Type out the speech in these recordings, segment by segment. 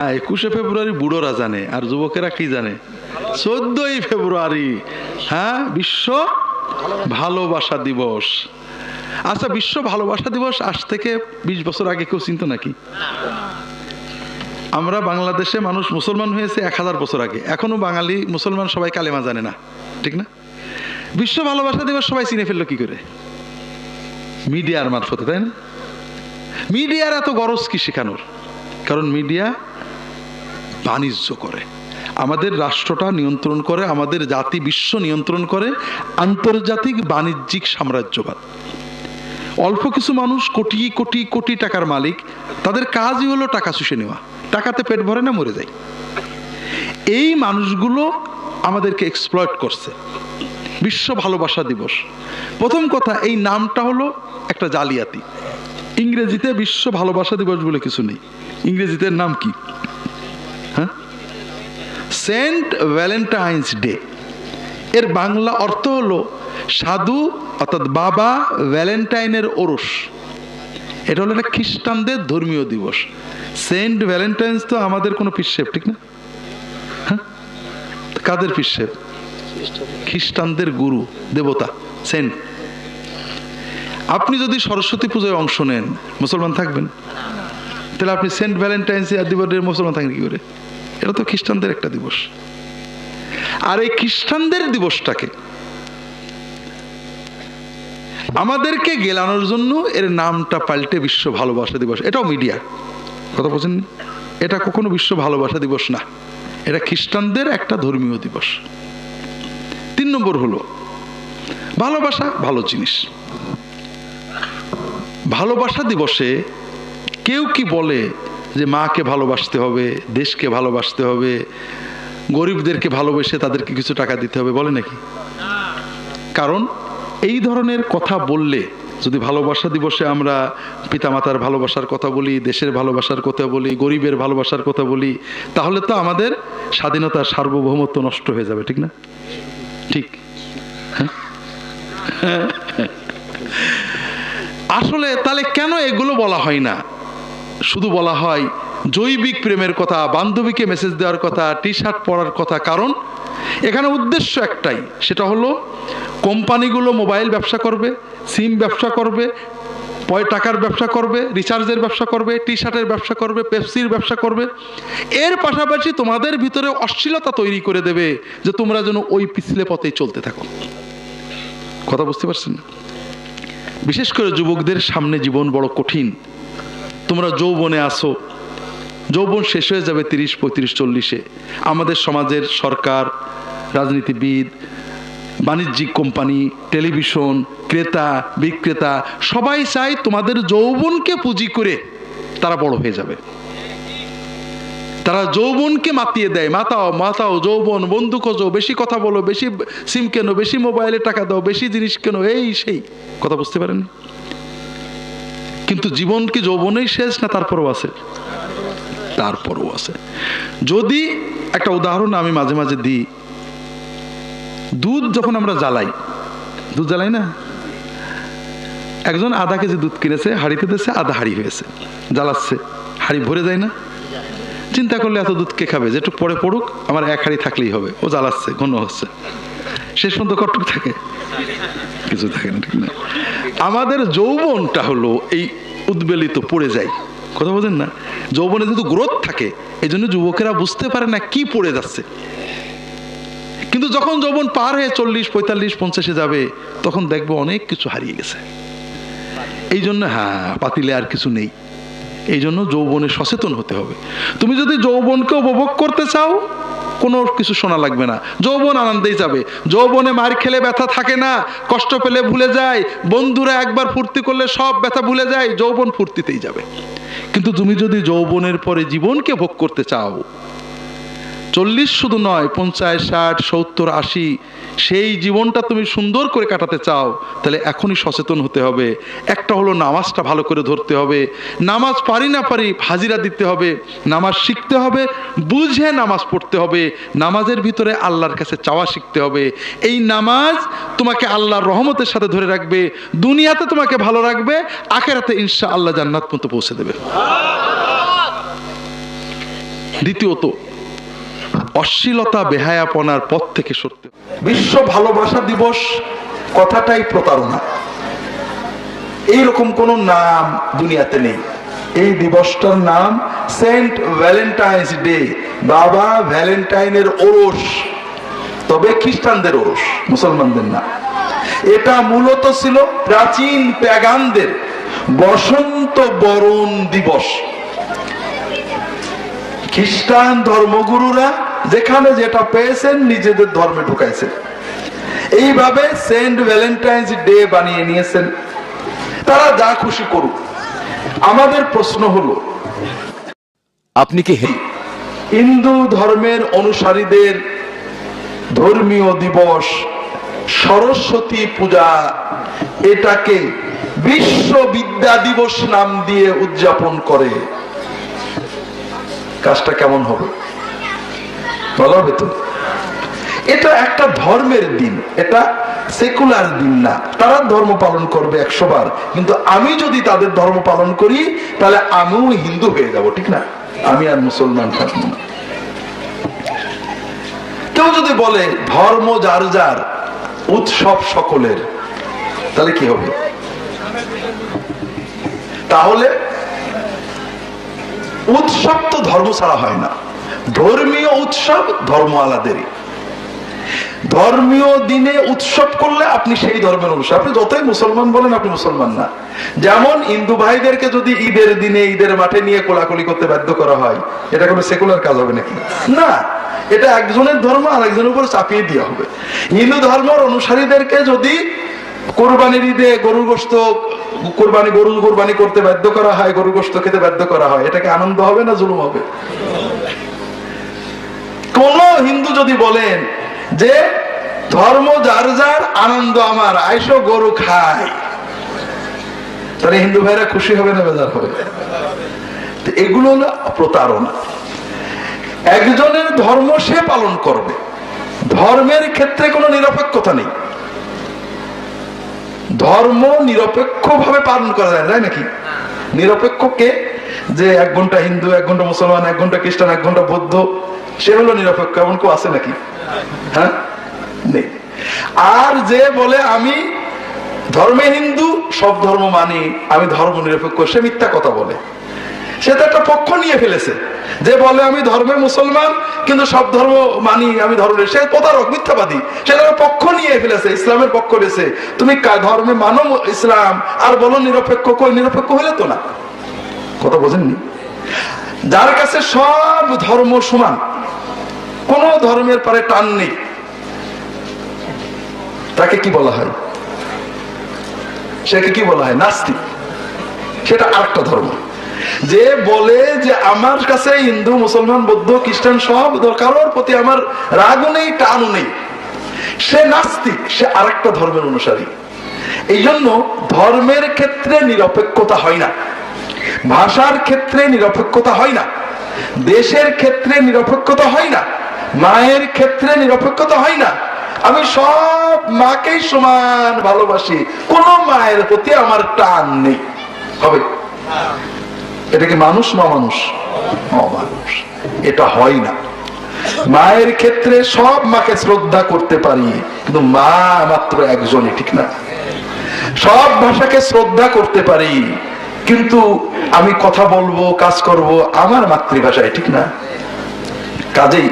একুশে ফেব্রুয়ারি বুড়োরা জানে, আর যুবকেরা কি জানে? চোদ্দই ফেব্রুয়ারি হ্যাঁ বিশ্ব ভালোবাসা দিবস। আচ্ছা বিশ্ব ভালোবাসা দিবস আজ থেকে বিশ বছর আগে কেউ চিনত নাকি? আমরা বাংলাদেশে মানুষ মুসলমান হয়েছে এক হাজার বছর আগে। এখনও বাঙালি মুসলমান সবাই কালেমা জানে না, ঠিক না? বিশ্ব ভালোবাসা দিবস সবাই চিনে ফেলল কি করে? মিডিয়ার মারফতে, তাই না? মিডিয়ার এত গরজ কি শেখানোর? কারণ মিডিয়া বাণিজ্য করে। আমাদের রাষ্ট্রটা নিয়ন্ত্রণ করে, আমাদের জাতি বিশ্ব নিয়ন্ত্রণ করে, আন্তর্জাতিক বাণিজ্যিক সাম্রাজ্যবাদ। অল্প কিছু মানুষ কোটি কোটি কোটি টাকার মালিক, তাদের কাজই হলো টাকা শুষে নেওয়া। টাকাতে পেট ভরে না, মরে যায়। এই মানুষগুলো আমাদেরকে এক্সপ্লয়েট করছে। বিশ্ব ভালোবাসা দিবস। প্রথম কথা, এই নামটা হলো একটা জালিয়াতি। ইংরেজিতে বিশ্ব ভালোবাসা দিবস বলে কিছু নেই। ইংরেজিতে নাম কি? হ্যাঁ? Saint Valentine's Day. এর বাংলা অর্থ হলো সাধু, অর্থাৎ বাবা ভ্যালেন্টাইনের ওরস। এটা হলো একটা খ্রিস্টানদের ধর্মীয় দিবস। সেন্ট ভ্যালেন্টাইন্স তো আমাদের কোনো পিসেপ ঠিক না? হ্যাঁ? কাদের পিসেপ খ্রিস্টানদের গুরু, দেবতা, সেন্ট। আপনি যদি সরস্বতী পুজোয় অংশ নেন, মুসলমান থাকবেন? তাহলে আপনি সেন্ট ভ্যালেন্টাইন্স দিবসের মুসলমান থাকেন কি করে? এটা তো খ্রিস্টানদের একটা দিবস। আর এই খ্রিস্টানদের দিবসটাকে আমাদেরকে গেলানোর জন্য এর নামটা পাল্টে বিশ্ব ভালোবাসা দিবস। এটাও মিডিয়া। কথা বলছেন? এটা কখনো বিশ্ব ভালোবাসা দিবস না। এটা খ্রিস্টানদের একটা ধর্মীয় দিবস। তিন নম্বর হলো, ভালোবাসা ভালো জিনিস। ভালোবাসা দিবসে কেউ কি বলে যে মাকে ভালোবাসতে হবে, দেশকে ভালোবাসতে হবে, গরিবদেরকে ভালোবেসে তাদেরকে কিছু টাকা দিতে হবে, বলে নাকি? কারণ এই ধরনের কথা বললে যদি ভালোবাসা দিবসে আমরা পিতামাতার ভালোবাসার কথা বলি, দেশের ভালোবাসার কথা বলি, গরিবের ভালোবাসার কথা বলি, তাহলে তো আমাদের স্বাধীনতার সার্বভৌমত্ব নষ্ট হয়ে যাবে, ঠিক না? ঠিক? আসলে তাহলে কেন এগুলো বলা হয় না? শুধু বলা হয়, জৈবিক প্রেমের কথা, বান্ধবীকে মেসেজ দেওয়ার কথা টি শার্ট পরার কথা। কারণ, এখানে উদ্দেশ্য একটাই, সেটা হলো, কোম্পানিগুলো মোবাইল ব্যবসা করবে সিম ব্যবসা করবে, পয় টাকার ব্যবসা করবে রিচার্জের ব্যবসা করবে টি শার্টের ব্যবসা করবে পেপসির ব্যবসা করবে। এর পাশাপাশি তোমাদের ভিতরে অশ্লীলতা তৈরি করে দেবে, যে তোমরা যেন ওই পিছলে পথেই চলতে থাকো। কথা বুঝতে পারছেন? বিশেষ করে যুবকদের সামনে জীবন বড় কঠিন। তোমরা যৌবনে আসো। যৌবন শেষ হয়ে যাবে তিরিশ, পঁয়ত্রিশ, চল্লিশে। আমাদের সমাজের সরকার, রাজনীতিবিদ, বাণিজ্যিক কোম্পানি, টেলিভিশন, ক্রেতা, বিক্রেতা, সবাই চায় তোমাদের যৌবনকে পুঁজি করে তারা বড় হয়ে যাবে। তারা যৌবনকে মাতিয়ে দেয়। মাতাও মাতাও, যৌবন, বন্ধু খোঁজো, বেশি কথা বলো, বেশি সিম কেনো, বেশি মোবাইলে টাকা দাও, বেশি জিনিস কেনো, এই সেই। কথা বুঝতে পারেন কিন্তু জীবন কি যৌবনেই শেষ না তারপরও আছে? তারপরও আছে। যদি একটা উদাহরণ আমি মাঝে মাঝে দিই, দুধ যখন আমরা জ্বালাই, দুধ জ্বালাই না? একজন আধা কেজি দুধ কিনেছে, হাড়িতে দিয়েছে আধা হাড়ি হয়েছে, জ্বালাচ্ছে, হাড়ি ভরে যায় না? চিন্তা করলে এত দুধ কে খাবে? যেটুক পরে পড়ুক, আমার এক হাড়ি থাকলেই হবে। ও জ্বালাচ্ছে, ঘন হচ্ছে। শেষ পর্যন্ত কটুক থাকে। কিছু থাকে না ঠিক না আমাদের যৌবনটা হলো এই উদ্বেলিত, পড়ে যায় কথা বলেন না? যৌবনে যেহেতু গ্রোথ থাকে এই জন্য যুবকেরা বুঝতে পারে না কি পড়ে যাচ্ছে। কিন্তু যখন যৌবন পার হয়ে চল্লিশ, পঁয়তাল্লিশ, পঞ্চাশে যাবে, তখন দেখব অনেক কিছু হারিয়ে গেছে। এই জন্য হ্যাঁ পাতিলে আর কিছু নেই। এই জন্য যৌবনে সচেতন হতে হবে। তুমি যদি যৌবনকে উপভোগ করতে চাও কোনো কিছু শোনা লাগবে না। যৌবন আনন্দেই যাবে। যৌবনে মার খেলে ব্যথা থাকে না, কষ্ট পেলে ভুলে যায়, বন্ধুরা একবার ফুর্তি করলে সব ব্যথা ভুলে যায়, যৌবন ফুর্তিতেই যাবে। কিন্তু তুমি যদি যৌবনের পরে জীবনকে ভোগ করতে চাও চল্লিশ শুধু নয়, পঞ্চাশ, ষাট, সত্তর, আশি, সেই জীবনটা তুমি সুন্দর করে কাটাতে চাও, তাহলে এখনই সচেতন হতে হবে। একটা হলো নামাজটা ভালো করে ধরতে হবে। নামাজ পারি না পারি হাজিরা দিতে হবে, নামাজ শিখতে হবে, বুঝে নামাজ পড়তে হবে, নামাজের ভিতরে আল্লাহর কাছে চাওয়া শিখতে হবে। এই নামাজ তোমাকে আল্লাহর রহমতের সাথে ধরে রাখবে, দুনিয়াতে তোমাকে ভালো রাখবে, আখেরাতে ইনশা আল্লাহ জান্নাত পর্যন্ত পৌঁছে দেবে। দ্বিতীয়ত অশ্লীলতা বেহায়াপনার পথ থেকে সরতে বিশ্ব ভালোবাসা দিবস কথাটাই প্রতারণা। এইরকম কোন নাম দুনিয়াতে নেই। এই দিবসটার নাম সেন্ট ভ্যালেন্টাইন্স ডে। বাবা ভ্যালেন্টাইনের ওরস। তবে খ্রিস্টানদের ওরস, মুসলমানদের না। এটা মূলত ছিল প্রাচীন প্যাগানদের বসন্ত বরণ দিবস। খ্রিস্টান ধর্মগুরুরা যেখানে যেটা পেয়েছেন, নিজেদের ধর্মে ঢুকাইছেন। এইভাবে সেন্ট ভ্যালেন্টাইন্স ডে বানিয়ে নিয়েছেন। তারা যা খুশি করুক। আমাদের প্রশ্ন হলো, আপনি কি হিন্দু? ধর্মের অনুসারীদের ধর্মীয় দিবস, সরস্বতী পূজা, এটাকে বিশ্ব বিদ্যা দিবস নাম দিয়ে উদযাপন করে। কাজটা কেমন হবে? বলা হবে তো এটা একটা ধর্মের দিন, এটা সেকুলার দিন না। তারা ধর্ম পালন করবে একশো বার। কিন্তু আমি যদি তাদের ধর্ম পালন করি, তাহলে আমিও হিন্দু হয়ে যাব, ঠিক না? আমি আর মুসলমান থাকব না। কেউ যদি বলে, ধর্ম যার যার, উৎসব সকলের তাহলে কি হবে? তাহলে উৎসব তো ধর্ম ছাড়া হয় না। ধর্মীয় উৎসব ধর্ম আলাদেরই ধর্মীয় দিনে উৎসব করলে আপনি সেই ধর্মের অনুসার। আপনি যতই মুসলমান বলেন, আপনি মুসলমান না। যেমন হিন্দু ভাইদেরকে যদি ঈদের দিনে, ঈদের মাঠে নিয়ে কোলাকুলি করতে বাধ্য করা হয়, এটা কোনো সেকুলার কাজ হবে নাকি? না। এটা একজনের ধর্ম আর একজনের উপর চাপিয়ে দেওয়া হবে। হিন্দু ধর্মের অনুসারীদেরকে যদি কোরবানির ঈদে গরুর গোস্ত কোরবানি গরু কোরবানি করতে বাধ্য করা হয়, গরুর গোস্ত খেতে বাধ্য করা হয়, এটাকে আনন্দ হবে না জুলুম হবে? কোন হিন্দু যদি বলেন যে ধর্ম যার যার আনন্দ আমার আইসো গরু খায় তাহলে হিন্দু ভাইরা খুশি হবে না বেজার হবে? এগুলো হলো প্রতারণা। একজনের ধর্ম সে পালন করবে। ধর্মের ক্ষেত্রে কোনো নিরপেক্ষতা নেই। ধর্ম নিরপেক্ষ ভাবে পালন করা যায় তাই নাকি? নিরপেক্ষ কে? যে এক ঘণ্টা হিন্দু, এক ঘণ্টা মুসলমান, এক ঘণ্টা খ্রিস্টান, এক ঘণ্টা বৌদ্ধ, সে হলো নিরপেক্ষ। এমন কেউ আছে নাকি? হ্যাঁ? নেই। আর যে বলে আমি ধর্মে হিন্দু, সব ধর্ম মানি, আমি ধর্ম নিরপেক্ষ, সে মিথ্যা কথা বলে। সে তো একটা পক্ষ নিয়ে ফেলেছে। যে বলে আমি ধর্মে মুসলমান, কিন্তু সব ধর্ম মানি, আমি ধর্মের সে প্রতারক, মিথ্যাবাদী। সে একটা পক্ষ নিয়ে ফেলেছে, ইসলামের পক্ষ নিয়েছে তুমি ধর্মে মানো ইসলাম, আর বলো নিরপেক্ষ, কই নিরপেক্ষ হলে তো না। কথা বোঝেননি? যার কাছে সব ধর্ম সমান, কোন ধর্মের পরে টান নেই। তাকে কি বলা হয়? সেকে কি বলা হয়? নাস্তিক। সেটা আরেকটা ধর্ম। যে বলে যে আমার কাছে হিন্দু, মুসলমান, বৌদ্ধ, খ্রিস্টান সব কারোর প্রতি আমার রাগও নেই, টানও নেই। সে নাস্তিক, সে আরেকটা ধর্মের অনুসারী। এই জন্য ধর্মের ক্ষেত্রে নিরপেক্ষতা হয় না। ভাষার ক্ষেত্রে নিরপেক্ষতা হয় না। দেশের ক্ষেত্রে নিরপেক্ষতা হয় না। মায়ের ক্ষেত্রে নিরপেক্ষতা হয় না। আমি সব মাকেই সমান ভালোবাসি। কোন মায়ের প্রতি আমার টান নেই। হবে? এটা কি মানুষ না মানুষ অমানুষ। এটা হয় না। মায়ের ক্ষেত্রে সব মাকে শ্রদ্ধা করতে পারি, কিন্তু মা মাত্র একজনই, ঠিক না? সব ভাষাকে শ্রদ্ধা করতে পারি কিন্তু আমি কথা বলব, কাজ করব, আমার মাতৃভাষায়, ঠিক না? কাজেই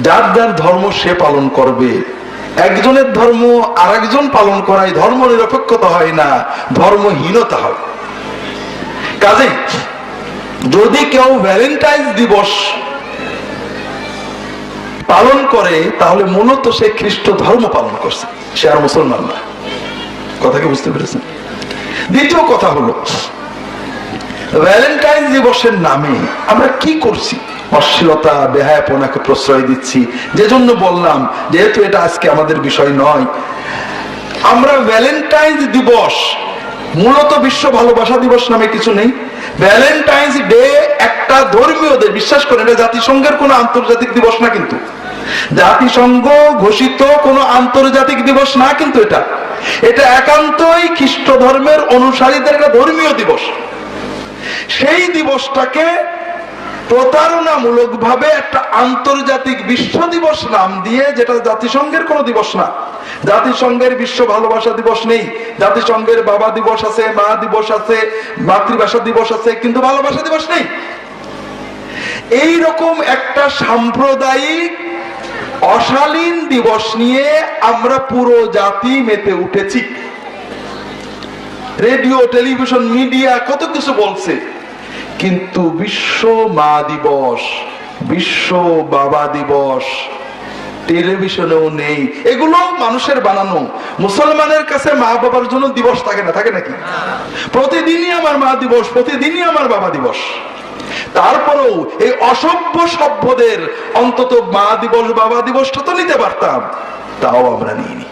যার যার ধর্ম সে পালন করবে। একজনের ধর্ম আরেকজন পালন করায় ধর্ম নিরপেক্ষতা হয় না, ধর্মহীনতা হয়। কাজেই যদি কেউ ভ্যালেন্টাইন্স দিবস পালন করে, তাহলে মূলত সে খ্রিস্ট ধর্ম পালন করছে। সে আর মুসলমান না। কথা কি বুঝতে পেরেছেন? দ্বিতীয় কথা হলো ভ্যালেন্টাইন দিবসের নামে আমরা কি করছি? অশ্লীলতা, বেহায়াপনাকে প্রশ্রয় দিচ্ছি। যে জন্য বললাম, যেহেতু এটা আজকে আমাদের বিষয় নয়, আমরা ভ্যালেন্টাইন দিবস মূলত বিশ্ব ভালোবাসা দিবস নামে কিছু নেই। ভ্যালেন্টাইন্স ডে একটা ধর্মীয়দের বিশ্বাস করেন, এটা জাতিসংঘের কোনো আন্তর্জাতিক দিবস না কিন্তু। জাতিসংঘ ঘোষিত কোনো আন্তর্জাতিক দিবস না কিন্তু এটা। এটা একান্তই খ্রিস্ট ধর্মের অনুসারীদের একটা ধর্মীয় দিবস। সেই দিবসটাকে প্রতারণামূলক ভাবে একটা আন্তর্জাতিক বিশ্ব দিবস নাম দিয়ে, যেটা জাতিসংঘের কোনো দিবস না। জাতিসংঘের বিশ্ব ভালোবাসা দিবস নেই। জাতিসংঘের বাবা দিবস আছে, মা দিবস আছে, মাতৃভাষা দিবস আছে, কিন্তু ভালোবাসা দিবস নেই। এই রকম একটা সাম্প্রদায়িক, অশালীন দিবস নিয়ে আমরা পুরো জাতি মেতে উঠেছি। রেডিও, টেলিভিশন, মিডিয়া, কত কিছু বলছে। কিন্তু বিশ্ব মা দিবস, বিশ্ব বাবা দিবস টেলিভিশনেও নেই। এগুলো মানুষের বানানো। মুসলমানের কাছে মা বাবার জন্য দিবস থাকে না, থাকে নাকি? প্রতিদিনই আমার মা দিবস, প্রতিদিনই আমার বাবা দিবস। তারপরেও এই অসভ্য সভ্যদের অন্তত মা দিবস, বাবা দিবসটা তো নিতে পারতাম, তাও আমরা নিইনি।